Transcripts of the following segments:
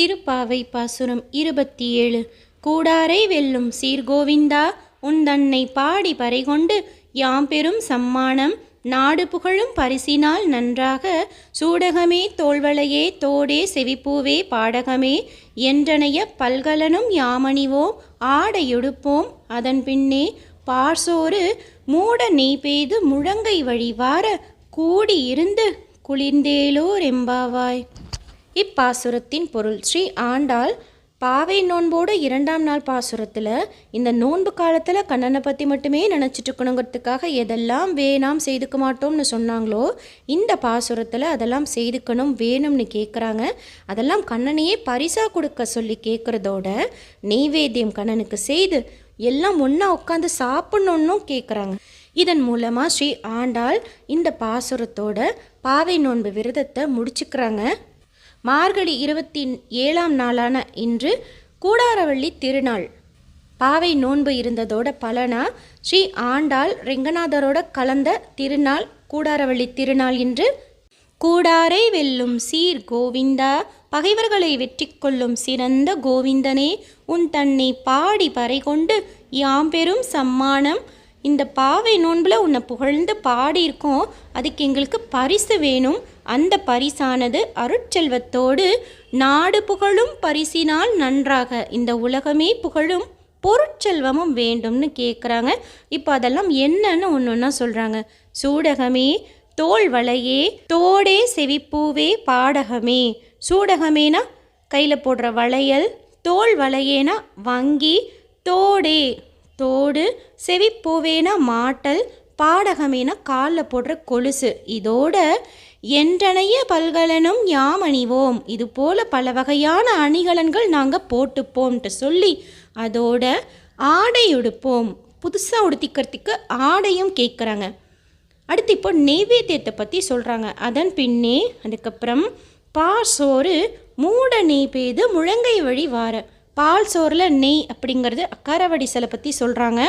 திருப்பாவை பாசுரம் இருபத்தி ஏழு கூடாரை வெல்லும் சீர்கோவிந்தா உன் தன்னை பாடி பறைகொண்டு யாம் பெரும் சம்மானம் நாடு புகழும் பரிசினால் நன்றாக சூடகமே தோல்வளையே தோடே செவிப்பூவே பாடகமே என்றனைய பல்கலனும் யாமணிவோம் ஆடையொடுப்போம். அதன் பின்னே பார்சோறு மூட நெய் பெய்து முழங்கை வழிவார கூடியிருந்து குளிர்ந்தேலோர் எம்பாவாய். இப்பாசுரத்தின் பொருள். ஸ்ரீ ஆண்டாள் பாவை நோன்போட இரண்டாம் நாள் பாசுரத்தில் இந்த நோன்பு காலத்தில் கண்ணனை பற்றி மட்டுமே நினச்சிட்டு இருக்கணுங்கிறதுக்காக எதெல்லாம் வேணாம் செய்துக்க மாட்டோம்னு சொன்னாங்களோ இந்த பாசுரத்தில் அதெல்லாம் செய்துக்கணும் வேணும்னு கேட்குறாங்க அதெல்லாம் கண்ணனையே பரிசாக கொடுக்க சொல்லி கேட்குறதோட நெய்வேத்தியம் கண்ணனுக்கு செய்து எல்லாம் ஒன்றா உட்காந்து சாப்பிட்ணுன்னும் கேட்குறாங்க இதன் மூலமாக ஸ்ரீ ஆண்டாள் இந்த பாசுரத்தோட பாவை நோன்பு விரதத்தை முடிச்சுக்கிறாங்க. மார்கழி இருபத்தி ஏழாம் நாளான இன்று கூடாரவள்ளி திருநாள். பாவை நோன்பு இருந்ததோட பலனா ஸ்ரீ ஆண்டாள் ரெங்கநாதரோட கலந்த திருநாள் கூடாரவள்ளி திருநாள் இன்று. கூடாரை வெல்லும் சீர் கோவிந்தா பகைவர்களை வெற்றி கொள்ளும் சிறந்த கோவிந்தனே உன் தன்னை பாடி பறை கொண்டு யாம் பெரும் சம்மானம் இந்த பாவை நோன்பில் உன்னை புகழ்ந்து பாடியிருக்கோம். அதுக்கு எங்களுக்கு பரிசு வேணும். அந்த பரிசானது அருட்செல்வத்தோடு நாடு புகழும் பரிசினால் நன்றாக. இந்த உலகமே புகழும் பொருட்செல்வமும் வேண்டும்னு கேட்குறாங்க இப்போ அதெல்லாம் என்னன்னு ஒன்று ஒன்றா சொல்கிறாங்க சூடகமே தோல் வளையே தோடே செவிப்பூவே பாடகமே. சூடகமேனா? கையில் போடுற வளையல் தோல் வளையேனா வங்கி தோடே. தோடு செவிப்பூவேனா மாட்டல் பாடகமேனா காலில் போடுற கொலுசு. இதோட என்றனைய பல்கலனும் யாம் அணிவோம் இது போல பல வகையான அணிகலன்கள் நாங்கள் போட்டுப்போம்ட்டு சொல்லி அதோட ஆடை உடுப்போம். புதுசாக உடுத்திக்கிறதுக்கு ஆடையும் கேட்குறாங்க அடுத்து இப்போ நெய்வேத்தியத்தை பற்றி சொல்கிறாங்க அதன் பின்னே அதுக்கப்புறம் பால் சோறு மூட நெய் பெய்து முழங்கை வழி வார. பால் சோறில் நெய் அப்படிங்கிறது அக்காரவடிசலை பற்றி சொல்கிறாங்க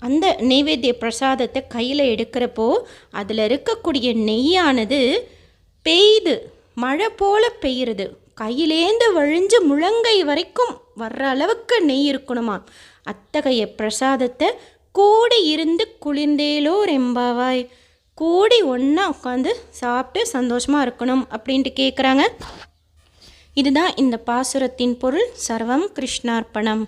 அந்த நெய்வேத்திய பிரசாதத்தை கையில் எடுக்கிறப்போ அதில் இருக்கக்கூடிய நெய்யானது பெய்து மழை போல பெய்யுறது. கையிலேந்து வழிஞ்சு முழங்கை வரைக்கும் வர்ற அளவுக்கு நெய் இருக்கணுமா? அத்தகைய பிரசாதத்தை கூடி இருந்து குளிர்ந்தேலோ ரெம்பாவாய் கூடி ஒன்றா உட்காந்து சாப்பிட்டு சந்தோஷமாக இருக்கணும் அப்படின்ட்டு கேட்குறாங்க இதுதான் இந்த பாசுரத்தின் பொருள் சர்வம் கிருஷ்ணார்ப்பணம்.